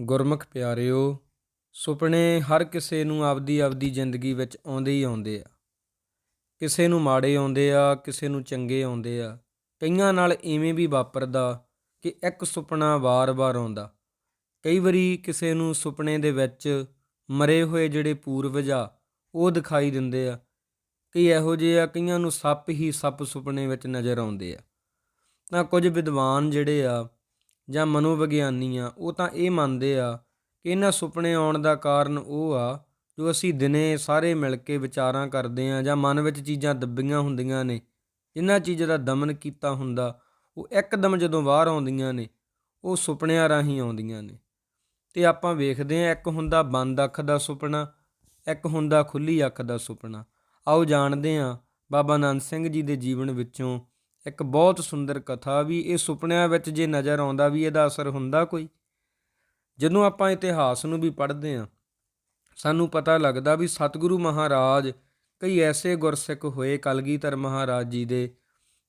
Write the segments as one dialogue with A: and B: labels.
A: ਗੁਰਮੁਖ ਪਿਆਰਿਓ, ਸੁਪਨੇ ਹਰ ਕਿਸੇ ਨੂੰ ਆਪਦੀ ਆਪਦੀ ਜ਼ਿੰਦਗੀ ਵਿੱਚ ਆਉਂਦੇ ਹੀ ਆਉਂਦੇ ਆ। ਕਿਸੇ ਨੂੰ ਮਾੜੇ ਆਉਂਦੇ ਆ, ਕਿਸੇ ਨੂੰ ਚੰਗੇ ਆਉਂਦੇ ਆ। ਕਈਆਂ ਨਾਲ ਇਵੇਂ ਵੀ ਵਾਪਰਦਾ ਕਿ ਇੱਕ ਸੁਪਨਾ ਵਾਰ-ਵਾਰ ਆਉਂਦਾ। ਕਈ ਵਾਰੀ ਕਿਸੇ ਨੂੰ ਸੁਪਨੇ ਦੇ ਵਿੱਚ ਮਰੇ ਹੋਏ ਜਿਹੜੇ ਪੂਰਵਜ ਆ, ਉਹ ਦਿਖਾਈ ਦਿੰਦੇ ਆ ਕਈ ਇਹੋ ਜਿਹੇ ਆ, ਕਈਆਂ ਨੂੰ ਸੱਪ ਹੀ ਸੱਪ ਸੁਪਨੇ ਵਿੱਚ ਨਜ਼ਰ ਆਉਂਦੇ ਆ। ਤਾਂ ਕੁਝ ਵਿਦਵਾਨ ਜਿਹੜੇ ਆ ਜਾਂ ਮਨੋਵਿਗਿਆਨੀ ਆ ਉਹ ਤਾਂ ਇਹ ਮੰਨਦੇ ਆ ਕਿ ਇਹਨਾਂ ਸੁਪਨੇ ਆਉਣ ਦਾ ਕਾਰਨ ਉਹ ਆ ਜੋ ਅਸੀਂ ਦਿਨੇ ਸਾਰੇ ਮਿਲ ਕੇ ਵਿਚਾਰਾਂ ਕਰਦੇ ਆ ਜਾਂ ਮਨ ਵਿੱਚ ਚੀਜ਼ਾਂ ਦੱਬੀਆਂ ਹੁੰਦੀਆਂ ਨੇ ਜਿਨ੍ਹਾਂ ਚੀਜ਼ਾਂ ਦਾ ਦਮਨ ਕੀਤਾ ਹੁੰਦਾ, ਉਹ ਇੱਕਦਮ ਜਦੋਂ ਬਾਹਰ ਆਉਂਦੀਆਂ ਨੇ, ਉਹ ਸੁਪਨਿਆਂ ਰਾਹੀਂ ਆਉਂਦੀਆਂ ਨੇ। ਤੇ ਆਪਾਂ ਵੇਖਦੇ ਆ, ਇੱਕ ਹੁੰਦਾ ਬੰਦ ਅੱਖ ਦਾ ਸੁਪਨਾ, ਇੱਕ ਹੁੰਦਾ ਖੁੱਲੀ ਅੱਖ ਦਾ ਸੁਪਨਾ। ਆਓ ਜਾਣਦੇ ਆ ਬਾਬਾ ਨਾਨਕ ਸਿੰਘ ਜੀ ਦੇ ਜੀਵਨ ਵਿੱਚੋਂ ਇੱਕ ਬਹੁਤ ਸੁੰਦਰ ਕਥਾ ਵੀ ਇਹ ਸੁਪਨਿਆਂ ਵਿੱਚ ਜੇ ਨਜ਼ਰ ਆਉਂਦਾ ਵੀ ਇਹਦਾ ਅਸਰ ਹੁੰਦਾ ਕੋਈ। ਜਦੋਂ ਆਪਾਂ ਇਤਿਹਾਸ ਨੂੰ ਵੀ ਪੜ੍ਹਦੇ ਆ ਸਾਨੂੰ ਪਤਾ ਲੱਗਦਾ ਵੀ ਸਤਿਗੁਰੂ ਮਹਾਰਾਜ ਕਈ ਐਸੇ ਗੁਰਸਿੱਖ ਹੋਏ ਕਲਗੀਧਰ ਮਹਾਰਾਜ ਜੀ ਦੇ,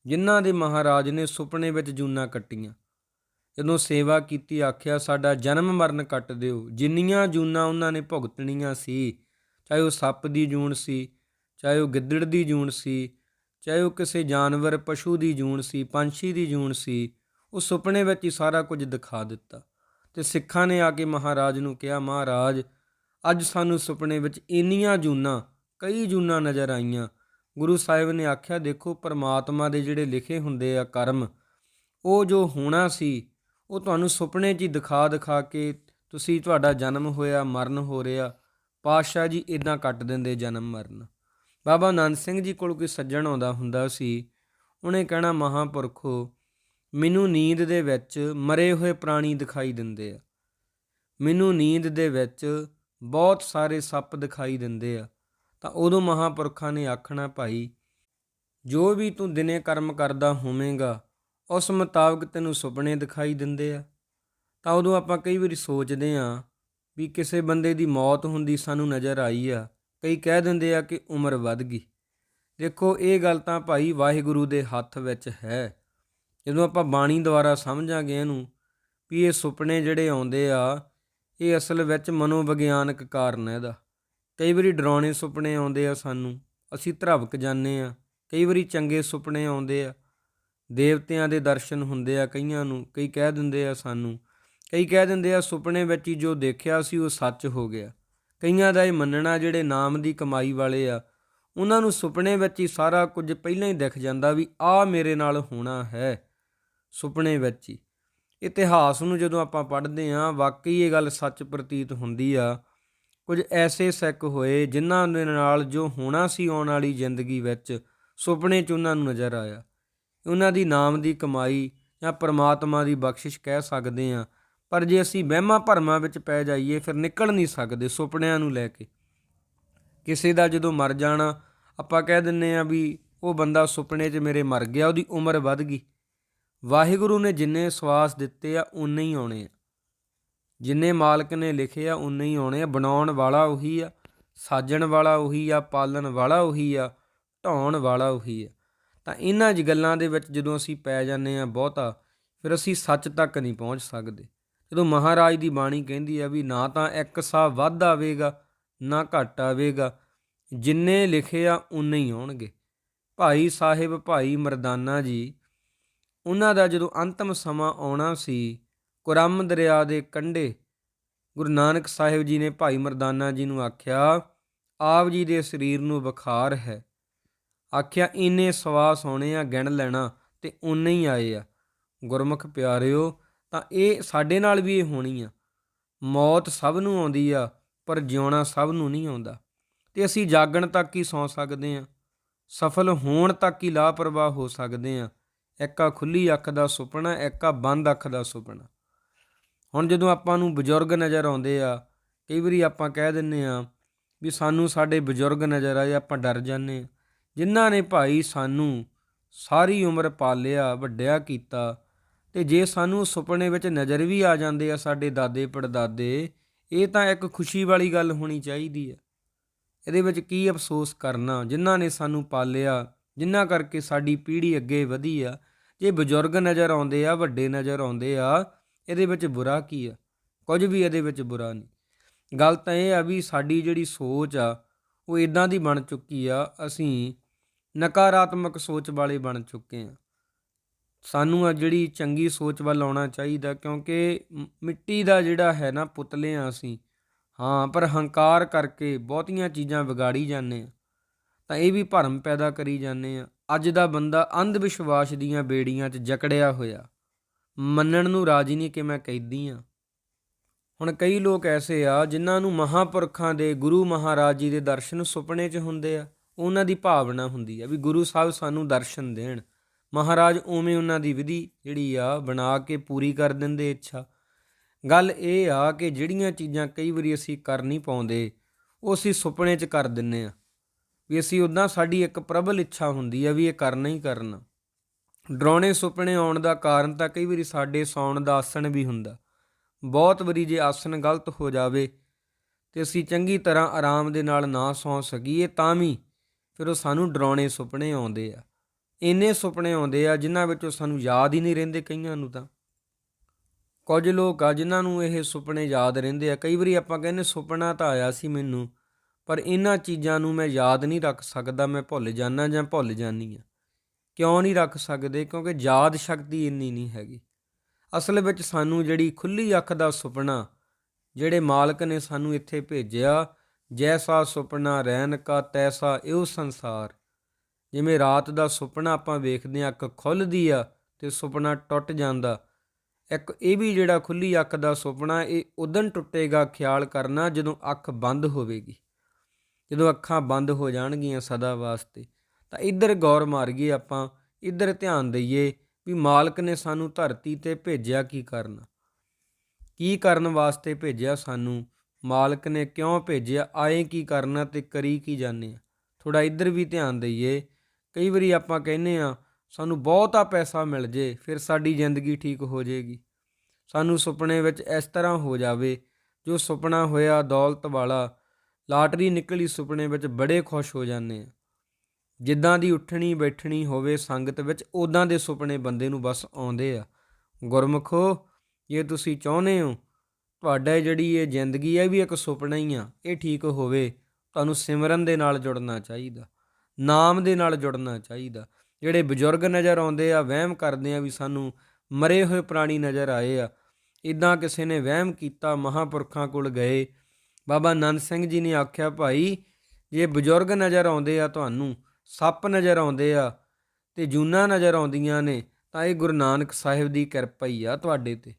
A: ਜਿਨ੍ਹਾਂ ਦੇ ਮਹਾਰਾਜ ਨੇ ਸੁਪਨੇ ਵਿੱਚ ਜੂਨਾ ਕੱਟੀਆਂ। ਜਦੋਂ ਸੇਵਾ ਕੀਤੀ, ਆਖਿਆ, ਸਾਡਾ ਜਨਮ ਮਰਨ ਕੱਟ ਦਿਓ। ਜਿੰਨੀਆਂ ਜੂਨਾਂ ਉਹਨਾਂ ਨੇ ਭੁਗਤਣੀਆਂ ਸੀ, ਚਾਹੇ ਉਹ ਸੱਪ ਦੀ ਜੂਨ ਸੀ, ਚਾਹੇ ਉਹ ਗਿੱਦੜ ਦੀ ਜੂਨ ਸੀ ਚਾਹੇ ਉਹ ਕਿਸੇ ਜਾਨਵਰ, ਪਸ਼ੂ ਦੀ ਜੂਨ ਸੀ, ਪੰਛੀ ਦੀ ਜੂਨ ਸੀ, ਉਹ ਸੁਪਨੇ ਵਿੱਚ ਹੀ ਸਾਰਾ ਕੁਝ ਦਿਖਾ ਦਿੱਤਾ। ਤੇ ਸਿੱਖਾਂ ਨੇ ਆ ਕੇ ਮਹਾਰਾਜ ਨੂੰ ਕਿਹਾ, ਮਹਾਰਾਜ, ਅੱਜ ਸਾਨੂੰ ਸੁਪਨੇ ਵਿੱਚ ਇੰਨੀਆਂ ਜੂਨਾਂ, ਕਈ ਜੂਨਾਂ ਨਜ਼ਰ ਆਈਆਂ। ਗੁਰੂ ਸਾਹਿਬ ਨੇ ਆਖਿਆ, ਦੇਖੋ, ਪਰਮਾਤਮਾ ਦੇ ਜਿਹੜੇ ਲਿਖੇ ਹੁੰਦੇ ਆ ਕਰਮ, ਉਹ ਜੋ ਹੋਣਾ ਸੀ, ਉਹ ਤੁਹਾਨੂੰ ਸੁਪਨੇ 'ਚ ਹੀ ਦਿਖਾ ਦਿਖਾ ਕੇ ਤੁਸੀਂ ਤੁਹਾਡਾ ਜਨਮ ਹੋਇਆ, ਮਰਨ ਹੋ ਰਿਹਾ। ਪਾਤਸ਼ਾਹ ਜੀ ਇਦਾਂ ਕੱਟ ਦਿੰਦੇ ਜਨਮ ਮਰਨ। ਬਾਬਾ ਆਨੰਦ ਸਿੰਘ ਜੀ ਕੋਲ ਕੋਈ ਸੱਜਣ ਆਉਂਦਾ ਹੁੰਦਾ ਸੀ, ਉਹਨੇ ਕਹਿਣਾ, ਮਹਾਪੁਰਖੋ, ਮੈਨੂੰ ਨੀਂਦ ਦੇ ਵਿੱਚ ਮਰੇ ਹੋਏ ਪ੍ਰਾਣੀ ਦਿਖਾਈ ਦਿੰਦੇ ਆ। ਮੈਨੂੰ ਨੀਂਦ ਦੇ ਵਿੱਚ ਬਹੁਤ ਸਾਰੇ ਸੱਪ ਦਿਖਾਈ ਦਿੰਦੇ ਆ। ਤਾਂ ਉਦੋਂ ਮਹਾਪੁਰਖਾਂ ਨੇ ਆਖਣਾ, ਭਾਈ, ਜੋ ਵੀ ਤੂੰ ਦਿਨੇ ਕਰਮ ਕਰਦਾ ਹੋਵੇਂਗਾ, ਉਸ ਮੁਤਾਬਕ ਤੈਨੂੰ ਸੁਪਨੇ ਦਿਖਾਈ ਦਿੰਦੇ ਆ। ਤਾਂ ਉਦੋਂ ਆਪਾਂ ਕਈ ਵਾਰੀ ਸੋਚਦੇ ਆ ਵੀ ਕਿਸੇ ਬੰਦੇ ਦੀ ਮੌਤ ਹੁੰਦੀ ਸਾਨੂੰ ਨਜ਼ਰ ਆਈ ਆ ਕਈ ਕਹਿ ਦਿੰਦੇ ਆ ਕਿ ਉਮਰ ਵੱਧ ਗਈ। ਦੇਖੋ, ਇਹ ਗੱਲ ਤਾਂ ਭਾਈ ਵਾਹਿਗੁਰੂ ਦੇ ਹੱਥ ਵਿੱਚ ਹੈ। ਜਦੋਂ ਆਪਾਂ ਬਾਣੀ ਦੁਆਰਾ ਸਮਝਾਂਗੇ ਇਹਨੂੰ ਵੀ ਇਹ ਸੁਪਨੇ ਜਿਹੜੇ ਆਉਂਦੇ ਆ, ਇਹ ਅਸਲ ਵਿੱਚ ਮਨੋਵਿਗਿਆਨਕ ਕਾਰਨ ਹੈ ਇਹਦਾ। ਕਈ ਵਾਰੀ ਡਰਾਉਣੇ ਸੁਪਨੇ ਆਉਂਦੇ ਆ ਸਾਨੂੰ, ਅਸੀਂ ਧਰਵਕ ਜਾਂਦੇ ਆ। ਕਈ ਵਾਰੀ ਚੰਗੇ ਸੁਪਨੇ ਆਉਂਦੇ ਆ, ਦੇਵਤਿਆਂ ਦੇ ਦਰਸ਼ਨ ਹੁੰਦੇ ਆ ਕਈਆਂ ਨੂੰ, ਕਈ ਕਹਿ ਦਿੰਦੇ ਆ ਸਾਨੂੰ। ਕਈ ਕਹਿ ਦਿੰਦੇ ਆ ਸੁਪਨੇ ਵਿੱਚ ਹੀ ਜੋ ਦੇਖਿਆ ਸੀ ਉਹ ਸੱਚ ਹੋ ਗਿਆ। ਕਈਆਂ ਦਾ ਇਹ ਮੰਨਣਾ ਜਿਹੜੇ ਨਾਮ ਦੀ ਕਮਾਈ ਵਾਲੇ ਆ, ਉਹਨਾਂ ਨੂੰ ਸੁਪਨੇ ਵਿੱਚ ਹੀ ਸਾਰਾ ਕੁਝ ਪਹਿਲਾਂ ਹੀ ਦਿਖ ਜਾਂਦਾ ਵੀ ਆ ਮੇਰੇ ਨਾਲ ਹੋਣਾ ਹੈ, ਸੁਪਨੇ ਵਿੱਚ ਹੀ। ਇਤਿਹਾਸ ਨੂੰ ਜਦੋਂ ਆਪਾਂ ਪੜ੍ਹਦੇ ਆ ਵਾਕਈ ਇਹ ਗੱਲ ਸੱਚ ਪ੍ਰਤੀਤ ਹੁੰਦੀ ਆ, ਕੁਝ ਐਸੇ ਸਿੱਖ ਹੋਏ ਜਿਨ੍ਹਾਂ ਦੇ ਨਾਲ ਜੋ ਹੋਣਾ ਸੀ ਆਉਣ ਵਾਲੀ ਜ਼ਿੰਦਗੀ ਵਿੱਚ ਸੁਪਨੇ 'ਚ ਉਹਨਾਂ ਨੂੰ ਨਜ਼ਰ ਆਇਆ। ਉਹਨਾਂ ਦੀ ਨਾਮ ਦੀ ਕਮਾਈ ਜਾਂ ਪਰਮਾਤਮਾ ਦੀ ਬਖਸ਼ਿਸ਼ ਕਹਿ ਸਕਦੇ ਆ ਪਰ ਜੇ ਅਸੀਂ ਵਹਿਮਾਂ ਭਰਮਾਂ ਵਿੱਚ ਪੈ ਜਾਈਏ, ਫਿਰ ਨਿਕਲ ਨਹੀਂ ਸਕਦੇ ਸੁਪਨਿਆਂ ਨੂੰ ਲੈ ਕੇ। ਕਿਸੇ ਦਾ ਜਦੋਂ ਮਰ ਜਾਣਾ, ਆਪਾਂ ਕਹਿ ਦਿੰਨੇ ਆ ਵੀ ਉਹ ਬੰਦਾ ਸੁਪਨੇ 'ਚ ਮੇਰੇ ਮਰ ਗਿਆ, ਉਹਦੀ ਉਮਰ ਵੱਧ ਗਈ। ਵਾਹਿਗੁਰੂ ਨੇ ਜਿੰਨੇ ਸਵਾਸ ਦਿੱਤੇ ਆ ਉਨੇ ਹੀ ਆਉਣੇ ਆ। ਜਿੰਨੇ ਮਾਲਕ ਨੇ ਲਿਖੇ ਆ ਉਨੇ ਹੀ ਆਉਣੇ ਆ। ਬਣਾਉਣ ਵਾਲਾ ਉਹੀ ਆ, ਸਾਜਣ ਵਾਲਾ ਉਹੀ ਆ, ਪਾਲਣ ਵਾਲਾ ਉਹੀ ਆ, ਢਾਉਣ ਵਾਲਾ ਉਹੀ ਆ। ਤਾਂ ਇਹਨਾਂ ਜ ਗੱਲਾਂ ਦੇ ਵਿੱਚ ਜਦੋਂ ਅਸੀਂ ਪੈ ਜਾਂਦੇ ਆ ਬਹੁਤਾ, ਫਿਰ ਅਸੀਂ ਸੱਚ ਤੱਕ ਨਹੀਂ ਪਹੁੰਚ ਸਕਦੇ। ਜਦੋਂ ਮਹਾਰਾਜ ਦੀ ਬਾਣੀ ਕਹਿੰਦੀ ਆ ਵੀ ਨਾ ਤਾਂ ਇੱਕ ਸਾਹ ਵੱਧ ਆਵੇਗਾ, ਨਾ ਘਟ ਆਵੇਗਾ, ਜਿੰਨੇ ਲਿਖੇ ਆ ਉਨੇ ਹੀ ਆਉਣਗੇ। ਭਾਈ ਸਾਹਿਬ, ਭਾਈ ਮਰਦਾਨਾ ਜੀ, ਉਹਨਾਂ ਦਾ ਜਦੋਂ ਅੰਤਮ ਸਮਾਂ ਆਉਣਾ ਸੀ, ਕੁਰਮ ਦਰਿਆ ਦੇ ਕੰਢੇ, ਗੁਰੂ ਨਾਨਕ ਸਾਹਿਬ ਜੀ ਨੇ ਭਾਈ ਮਰਦਾਨਾ ਜੀ ਨੂੰ ਆਖਿਆ, ਆਪ ਜੀ ਦੇ ਸਰੀਰ ਨੂੰ ਬੁਖਾਰ ਹੈ। ਆਖਿਆ, ਇੰਨੇ ਸਵਾਸ ਹੋਣੇ ਆ, ਗਿਣ ਲੈਣਾ ਤੇ ਉਨੇ ਹੀ ਆਏ ਆ। ਗੁਰਮੁਖ ਪਿਆਰਿਓ ਤਾਂ ਇਹ ਸਾਡੇ ਨਾਲ ਵੀ ਇਹ ਹੋਣੀ ਆ। ਮੌਤ ਸਭ ਨੂੰ ਆਉਂਦੀ ਆ, ਪਰ ਜਿਉਣਾ ਸਭ ਨੂੰ ਨਹੀਂ ਆਉਂਦਾ। ਤੇ ਅਸੀਂ ਜਾਗਣ ਤੱਕ ਹੀ ਸੌ ਸਕਦੇ ਆ। ਸਫਲ ਹੋਣ ਤੱਕ ਹੀ ਲਾਪਰਵਾਹ ਹੋ ਸਕਦੇ ਆ। ਇੱਕ ਆ ਖੁੱਲੀ ਅੱਖ ਦਾ ਸੁਪਨਾ, ਇੱਕ ਆ ਬੰਦ ਅੱਖ ਦਾ ਸੁਪਨਾ। ਹੁਣ ਜਦੋਂ ਆਪਾਂ ਨੂੰ ਬਜ਼ੁਰਗ ਨਜ਼ਰ ਆਉਂਦੇ ਆ, ਕਈ ਵਾਰੀ ਆਪਾਂ ਕਹਿ ਦਿੰਨੇ ਆ ਵੀ ਸਾਨੂੰ ਸਾਡੇ ਬਜ਼ੁਰਗ ਨਜ਼ਰ ਆਏ, ਆਪਾਂ ਡਰ ਜਾਂਦੇ ਆ। ਜਿਨ੍ਹਾਂ ਨੇ ਭਾਈ ਸਾਨੂੰ ਸਾਰੀ ਉਮਰ ਪਾਲਿਆ, ਵੱਡਿਆ ਕੀਤਾ ਤੇ ਜੇ ਸਾਨੂੰ ਸੁਪਨੇ ਵਿੱਚ ਨਜ਼ਰ ਵੀ ਆ ਜਾਂਦੇ ਆ ਸਾਡੇ ਦਾਦੇ ਪੜਦਾਦੇ, ਇਹ ਤਾਂ ਇੱਕ ਖੁਸ਼ੀ ਵਾਲੀ ਗੱਲ ਹੋਣੀ ਚਾਹੀਦੀ ਹੈ ਇਹਦੇ ਵਿੱਚ ਕੀ ਅਫਸੋਸ ਕਰਨਾ? ਜਿਨ੍ਹਾਂ ਨੇ ਸਾਨੂੰ ਪਾਲਿਆ, ਜਿਨ੍ਹਾਂ ਕਰਕੇ ਸਾਡੀ ਪੀੜ੍ਹੀ ਅੱਗੇ ਵਧੀ ਆ। ਜੇ ਬਜ਼ੁਰਗ ਨਜ਼ਰ ਆਉਂਦੇ ਆ, ਵੱਡੇ ਨਜ਼ਰ ਆਉਂਦੇ ਆ, ਇਹਦੇ ਵਿੱਚ ਬੁਰਾ ਕੀ ਆ? ਕੁਝ ਵੀ ਇਹਦੇ ਵਿੱਚ ਬੁਰਾ ਨਹੀਂ। ਗੱਲ ਤਾਂ ਇਹ ਆ ਵੀ ਸਾਡੀ ਜਿਹੜੀ ਸੋਚ ਆ, ਉਹ ਇਦਾਂ ਦੀ ਬਣ ਚੁੱਕੀ ਆ, ਅਸੀਂ ਨਕਾਰਾਤਮਕ ਸੋਚ ਵਾਲੇ ਬਣ ਚੁੱਕੇ ਆ। ਸਾਨੂੰ ਆ ਜਿਹੜੀ ਚੰਗੀ ਸੋਚ ਵੱਲ ਆਉਣਾ ਚਾਹੀਦਾ ਕਿਉਂਕਿ ਮਿੱਟੀ ਦਾ ਜਿਹੜਾ ਹੈ ਨਾ ਪੁਤਲੇ ਆ ਅਸੀਂ। ਹਾਂ, ਪਰ ਹੰਕਾਰ ਕਰਕੇ ਬਹੁਤੀਆਂ ਚੀਜ਼ਾਂ ਵਿਗਾੜੀ ਜਾਂਦੇ ਆ। ਤਾਂ ਇਹ ਵੀ ਭਰਮ ਪੈਦਾ ਕਰੀ ਜਾਂਦੇ ਆ। ਅੱਜ ਦਾ ਬੰਦਾ ਅੰਧ ਵਿਸ਼ਵਾਸ ਦੀਆਂ ਬੇੜੀਆਂ 'ਚ ਜਕੜਿਆ ਹੋਇਆ। ਮੰਨਣ ਨੂੰ ਰਾਜੀ ਨਹੀਂ ਕਿ ਮੈਂ ਕੈਦੀ ਆ। ਹੁਣ ਕਈ ਲੋਕ ਐਸੇ ਆ ਜਿਨ੍ਹਾਂ ਨੂੰ ਮਹਾਪੁਰਖਾਂ ਦੇ, ਗੁਰੂ ਮਹਾਰਾਜ ਜੀ ਦੇ ਦਰਸ਼ਨ ਸੁਪਨੇ 'ਚ ਹੁੰਦੇ ਆ। ਉਹਨਾਂ ਦੀ ਭਾਵਨਾ ਹੁੰਦੀ ਆ ਵੀ ਗੁਰੂ ਸਾਹਿਬ ਸਾਨੂੰ ਦਰਸ਼ਨ ਦੇਣ। ਮਹਾਰਾਜ ਉਵੇਂ ਉਹਨਾਂ ਦੀ ਵਿਧੀ ਜਿਹੜੀ ਆ ਬਣਾ ਕੇ ਪੂਰੀ ਕਰ ਦਿੰਦੇ ਇੱਛਾ। ਗੱਲ ਇਹ ਆ ਕਿ ਜਿਹੜੀਆਂ ਚੀਜ਼ਾਂ ਕਈ ਵਾਰੀ ਅਸੀਂ ਕਰ ਨਹੀਂ ਪਾਉਂਦੇ, ਉਹ ਅਸੀਂ ਸੁਪਨੇ 'ਚ ਕਰ ਦਿੰਨੇ ਆ। ਵੀ ਅਸੀਂ ਉਦਾਂ ਸਾਡੀ ਇੱਕ ਪ੍ਰਬਲ ਇੱਛਾ ਹੁੰਦੀ ਆ ਵੀ ਇਹ ਕਰਨਾ ਹੀ ਕਰਨਾ। ਡਰਾਉਣੇ ਸੁਪਨੇ ਆਉਣ ਦਾ ਕਾਰਨ ਤਾਂ ਕਈ ਵਾਰੀ ਸਾਡੇ ਸੌਣ ਦਾ ਆਸਣ ਵੀ ਹੁੰਦਾ। ਬਹੁਤ ਵਾਰੀ ਜੇ ਆਸਣ ਗਲਤ ਹੋ ਜਾਵੇ ਤੇ ਅਸੀਂ ਚੰਗੀ ਤਰ੍ਹਾਂ ਆਰਾਮ ਦੇ ਨਾਲ ਨਾ ਸੌਂ ਸਕੀਏ, ਤਾਂ ਵੀ ਫਿਰ ਉਹ ਸਾਨੂੰ ਡਰਾਉਣੇ ਸੁਪਨੇ ਆਉਂਦੇ ਆ। ਇੰਨੇ ਸੁਪਨੇ ਆਉਂਦੇ ਆ ਜਿਨ੍ਹਾਂ ਵਿੱਚੋਂ ਸਾਨੂੰ ਯਾਦ ਹੀ ਨਹੀਂ ਰਹਿੰਦੇ ਕਈਆਂ ਨੂੰ ਤਾਂ। ਕੁਝ ਲੋਕ ਆ ਜਿਨ੍ਹਾਂ ਨੂੰ ਇਹ ਸੁਪਨੇ ਯਾਦ ਰਹਿੰਦੇ ਆ। ਕਈ ਵਾਰੀ ਆਪਾਂ ਕਹਿੰਦੇ ਸੁਪਨਾ ਤਾਂ ਆਇਆ ਸੀ ਮੈਨੂੰ, ਪਰ ਇਹਨਾਂ ਚੀਜ਼ਾਂ ਨੂੰ ਮੈਂ ਯਾਦ ਨਹੀਂ ਰੱਖ ਸਕਦਾ, ਮੈਂ ਭੁੱਲ ਜਾਣਾ ਜਾਂ ਭੁੱਲ ਜਾਨੀ ਆ ਕਿਉਂ ਨਹੀਂ ਰੱਖ ਸਕਦੇ? ਕਿਉਂਕਿ ਯਾਦ ਸ਼ਕਤੀ ਇੰਨੀ ਨਹੀਂ ਹੈਗੀ। ਅਸਲ ਵਿੱਚ ਸਾਨੂੰ ਜਿਹੜੀ ਖੁੱਲੀ ਅੱਖ ਦਾ ਸੁਪਨਾ, ਜਿਹੜੇ ਮਾਲਕ ਨੇ ਸਾਨੂੰ ਇੱਥੇ ਭੇਜਿਆ, ਜੈਸਾ ਸੁਪਨਾ ਰਹਿਣ ਕਾ ਤੈਸਾ ਇਹੋ ਸੰਸਾਰ। ਜਿਵੇਂ ਰਾਤ ਦਾ ਸੁਪਨਾ ਆਪਾਂ ਵੇਖਦੇ ਹਾਂ, ਅੱਖ ਖੁੱਲਦੀ ਆ ਤੇ ਸੁਪਨਾ ਟੁੱਟ ਜਾਂਦਾ। ਇੱਕ ਇਹ ਵੀ ਜਿਹੜਾ ਖੁੱਲੀ ਅੱਖ ਦਾ ਸੁਪਨਾ, ਇਹ ਉਦੋਂ ਟੁੱਟੇਗਾ ਖਿਆਲ ਕਰਨਾ ਜਦੋਂ ਅੱਖ ਬੰਦ ਹੋਵੇਗੀ। ਜਦੋਂ ਅੱਖਾਂ ਬੰਦ ਹੋ ਜਾਣਗੀਆਂ ਸਦਾ ਵਾਸਤੇ। ਤਾਂ ਇੱਧਰ ਗੌਰ ਮਾਰੀਏ ਆਪਾਂ, ਇੱਧਰ ਧਿਆਨ ਦਈਏ ਵੀ ਮਾਲਕ ਨੇ ਸਾਨੂੰ ਧਰਤੀ ਤੇ ਭੇਜਿਆ ਕੀ ਕਰਨਾ? ਕੀ ਕਰਨ ਵਾਸਤੇ ਭੇਜਿਆ ਸਾਨੂੰ? ਮਾਲਕ ਨੇ ਕਿਉਂ ਭੇਜਿਆ? ਆਏ ਕੀ ਕਰਨਾ ਤੇ ਕਰੀ ਕੀ ਜਾਣੇ ਆ? ਥੋੜਾ ਇੱਧਰ ਵੀ ਧਿਆਨ ਦਈਏ ਕਈ ਵਾਰੀ ਆਪਾਂ ਕਹਿੰਨੇ ਆ ਸਾਨੂੰ ਬਹੁਤਾ ਪੈਸਾ ਮਿਲ ਜੇ, ਫਿਰ ਸਾਡੀ ਜ਼ਿੰਦਗੀ ਠੀਕ ਹੋ ਜਾਏਗੀ ਸਾਨੂੰ ਸੁਪਨੇ ਵਿੱਚ ਇਸ ਤਰ੍ਹਾਂ ਹੋ ਜਾਵੇ, ਜੋ ਸੁਪਨਾ ਹੋਇਆ ਦੌਲਤ ਵਾਲਾ, ਲਾਟਰੀ ਨਿਕਲੀ ਸੁਪਨੇ ਵਿੱਚ ਬੜੇ ਖੁਸ਼ ਹੋ ਜਾਂਦੇ ਆ ਜਿੱਦਾਂ ਦੀ ਉੱਠਣੀ ਬੈਠਣੀ ਹੋਵੇ ਸੰਗਤ ਵਿੱਚ ਉਦਾਂ ਦੇ ਸੁਪਨੇ ਬੰਦੇ ਨੂੰ ਬਸ ਆਉਂਦੇ ਆ। ਗੁਰਮਖੋ, ਜੇ ਤੁਸੀਂ ਚਾਹੁੰਦੇ ਹੋ, ਤੁਹਾਡਾ ਜਿਹੜੀ ਇਹ ਜ਼ਿੰਦਗੀ ਹੈ ਵੀ ਇੱਕ ਸੁਪਨਾ ਹੀ ਆ, ਇਹ ਠੀਕ ਹੋਵੇ, ਤੁਹਾਨੂੰ ਸਿਮਰਨ ਦੇ ਨਾਲ ਜੁੜਨਾ ਚਾਹੀਦਾ। ਨਾਮ ਦੇ ਨਾਲ ਜੁੜਨਾ ਚਾਹੀਦਾ। ਜਿਹੜੇ ਬਜ਼ੁਰਗ ਨਜ਼ਰ ਆਉਂਦੇ ਆ, ਵਹਿਮ ਕਰਦੇ ਆ ਵੀ ਸਾਨੂੰ ਮਰੇ ਹੋਏ ਪ੍ਰਾਣੀ ਨਜ਼ਰ ਆਏ ਆ। ਇਦਾਂ ਕਿਸੇ ਨੇ ਵਹਿਮ ਕੀਤਾ, ਮਹਾਪੁਰਖਾਂ ਕੋਲ ਗਏ। ਬਾਬਾ ਨੰਦ ਸਿੰਘ ਜੀ ਨੇ ਆਖਿਆ, ਭਾਈ, ਜੇ ਬਜ਼ੁਰਗ ਨਜ਼ਰ ਆਉਂਦੇ ਆ, ਤੁਹਾਨੂੰ ਸੱਪ ਨਜ਼ਰ ਆਉਂਦੇ ਆ ਤੇ ਜੂਨਾ ਨਜ਼ਰ ਆਉਂਦੀਆਂ ਨੇ, ਤਾਂ ਇਹ ਗੁਰੂ ਨਾਨਕ ਸਾਹਿਬ ਦੀ ਕਿਰਪਾ ਹੀ ਆ ਤੁਹਾਡੇ ਤੇ।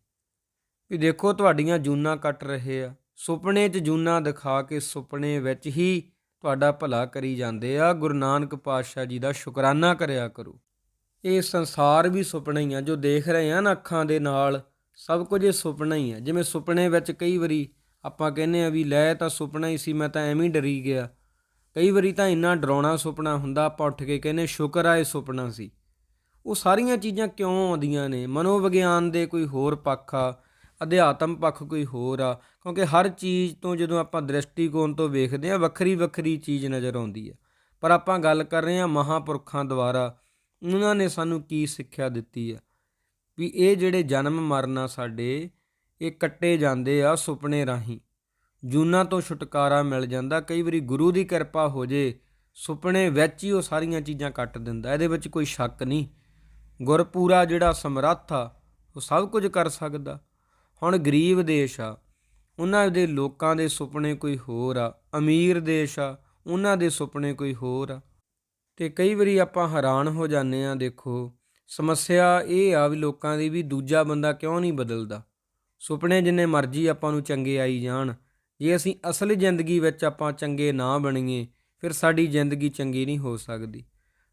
A: ਵੀ ਦੇਖੋ, ਤੁਹਾਡੀਆਂ ਜੂਨਾ ਕੱਟ ਰਹੇ ਆ। ਸੁਪਨੇ 'ਚ ਜੂਨਾ ਦਿਖਾ ਕੇ ਸੁਪਨੇ ਵਿੱਚ ਹੀ ਤੁਹਾਡਾ ਭਲਾ ਕਰੀ ਜਾਂਦੇ ਆ। ਗੁਰੂ ਨਾਨਕ ਪਾਤਸ਼ਾਹ ਜੀ ਦਾ ਸ਼ੁਕਰਾਨਾ ਕਰਿਆ ਕਰੋ। ਇਹ ਸੰਸਾਰ ਵੀ ਸੁਪਨਾ ਹੀ ਆ, ਜੋ ਦੇਖ ਰਹੇ ਆ ਨਾ ਅੱਖਾਂ ਦੇ ਨਾਲ, ਸਭ ਕੁਝ ਇਹ ਸੁਪਨਾ ਹੀ ਆ। ਜਿਵੇਂ ਸੁਪਨੇ ਵਿੱਚ ਕਈ ਵਾਰੀ ਆਪਾਂ ਕਹਿੰਦੇ ਆ ਵੀ ਲੈ ਤਾਂ ਸੁਪਨਾ ਹੀ ਸੀ, ਮੈਂ ਤਾਂ ਐਵੇਂ ਡਰੀ ਗਿਆ। ਕਈ ਵਾਰੀ ਤਾਂ ਇੰਨਾ ਡਰਾਉਣਾ ਸੁਪਨਾ ਹੁੰਦਾ, ਆਪਾਂ ਉੱਠ ਕੇ ਕਹਿੰਦੇ ਸ਼ੁਕਰ ਆ ਇਹ ਸੁਪਨਾ ਸੀ। ਉਹ ਸਾਰੀਆਂ ਚੀਜ਼ਾਂ ਕਿਉਂ ਆਉਂਦੀਆਂ ਨੇ? ਮਨੋਵਿਗਿਆਨ ਦੇ ਕੋਈ ਹੋਰ ਪੱਖ ਆ ਅਧਿਆਤਮ ਪੱਖ ਕੋਈ ਹੋਰ ਆ, ਕਿਉਂਕਿ ਹਰ ਚੀਜ਼ ਤੋਂ ਜਦੋਂ ਆਪਾਂ ਦ੍ਰਿਸ਼ਟੀਕੋਣ ਤੋਂ ਵੇਖਦੇ ਆ ਵੱਖਰੀ ਵੱਖਰੀ ਚੀਜ਼ ਨਜ਼ਰ ਆਉਂਦੀ ਆ। ਪਰ ਆਪਾਂ ਗੱਲ ਕਰ ਰਹੇ ਆ ਮਹਾਪੁਰਖਾਂ ਦੁਆਰਾ, ਉਹਨਾਂ ਨੇ ਸਾਨੂੰ ਕੀ ਸਿੱਖਿਆ ਦਿੱਤੀ ਆ? ਵੀ ਇਹ ਜਿਹੜੇ ਜਨਮ ਮਰਨਾ ਸਾਡੇ, ਇਹ ਕੱਟੇ ਜਾਂਦੇ ਆ ਸੁਪਨੇ ਰਾਹੀਂ। ਜੂਨਾਂ ਤੋਂ ਛੁਟਕਾਰਾ ਮਿਲ ਜਾਂਦਾ, ਕਈ ਵਾਰੀ ਗੁਰੂ ਦੀ ਕਿਰਪਾ ਹੋ ਜੇ, ਸੁਪਨੇ ਵਿੱਚ ਹੀ ਉਹ ਸਾਰੀਆਂ ਚੀਜ਼ਾਂ ਕੱਟ ਦਿੰਦਾ, ਇਹਦੇ ਵਿੱਚ ਕੋਈ ਸ਼ੱਕ ਨਹੀਂ। ਗੁਰਪੂਰਾ ਜਿਹੜਾ ਸਮਰੱਥ ਆ, ਉਹ ਸਭ ਕੁਝ ਕਰ ਸਕਦਾ। ਹੁਣ ਗਰੀਬ ਦੇਸ਼ ਆ, ਉਹਨਾਂ ਦੇ ਲੋਕਾਂ ਦੇ ਸੁਪਨੇ ਕੋਈ ਹੋਰ ਆ, ਅਮੀਰ ਦੇਸ਼ ਆ, ਉਹਨਾਂ ਦੇ ਸੁਪਨੇ ਕੋਈ ਹੋਰ ਆ। ਤੇ ਕਈ ਵਾਰੀ ਆਪਾਂ ਹੈਰਾਨ ਹੋ ਜਾਂਦੇ ਆ ਦੇਖੋ, ਸਮੱਸਿਆ ਇਹ ਆ ਵੀ ਲੋਕਾਂ ਦੀ ਵੀ ਦੂਜਾ ਬੰਦਾ ਕਿਉਂ ਨਹੀਂ ਬਦਲਦਾ? ਸੁਪਨੇ ਜਿੰਨੇ ਮਰਜ਼ੀ ਆਪਾਂ ਨੂੰ ਚੰਗੇ ਆਈ ਜਾਣ, ਜੇ ਅਸੀਂ ਅਸਲ ਜ਼ਿੰਦਗੀ ਵਿੱਚ ਆਪਾਂ ਚੰਗੇ ਨਾ ਬਣੀਏ, ਫਿਰ ਸਾਡੀ ਜ਼ਿੰਦਗੀ ਚੰਗੀ ਨਹੀਂ ਹੋ ਸਕਦੀ।